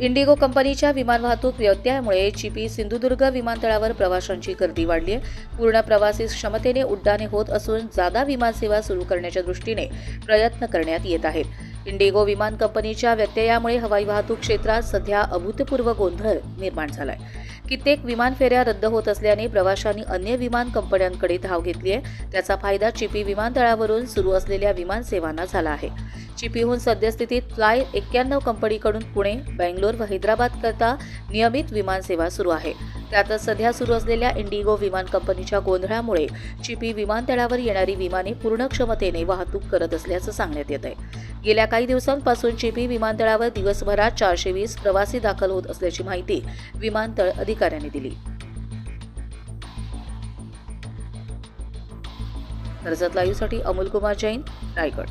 Indigo कंपनीच्या विमान वाहतूक व्यत्ययामुळे चिपी सिंधुदुर्ग विमानतळावर प्रवाशांची गर्दी वाढली आहे पूर्ण प्रवासी क्षमतेने उड्डाणे होत असून जादा विमानसेवा सुरू करण्याच्या दृष्टीने प्रयत्न करण्यात येत आहेत. इंडिगो विमान कंपनीच्या व्यत्ययामुळे हवाई वाहतूक क्षेत्रात सध्या अभूतपूर्व गोंधळ निर्माण झालाय. कित्येक विमान फेऱ्या रद्द होत असल्याने प्रवाशांनी अन्य विमान कंपन्यांकडे धाव घेतली आहे. त्याचा फायदा चिपी विमानतळावरून सुरू असलेल्या विमानसेवांना झाला आहे. चिपीहून सद्यस्थितीत फ्लाय एक्क्याण्णव कंपनीकडून पुणे बेंगलोर व हैदराबाद करता नियमित विमानसेवा सुरू आहे. त्यातच सध्या सुरू असलेल्या इंडिगो विमान कंपनीच्या गोंधळामुळे चिपी विमानतळावर येणारी विमाने पूर्ण क्षमतेने वाहतूक करत असल्याचं सांगण्यात येत आहे गेल्या काही दिवसांपासून चिपी विमानतळावर दिवसभरात चारशे वीस प्रवासी दाखल होत असल्याची माहिती विमानतळ अधिकाऱ्यांनी दिली. कर्जत लाईव्हसाठी अमोल कुमार जैन रायगड.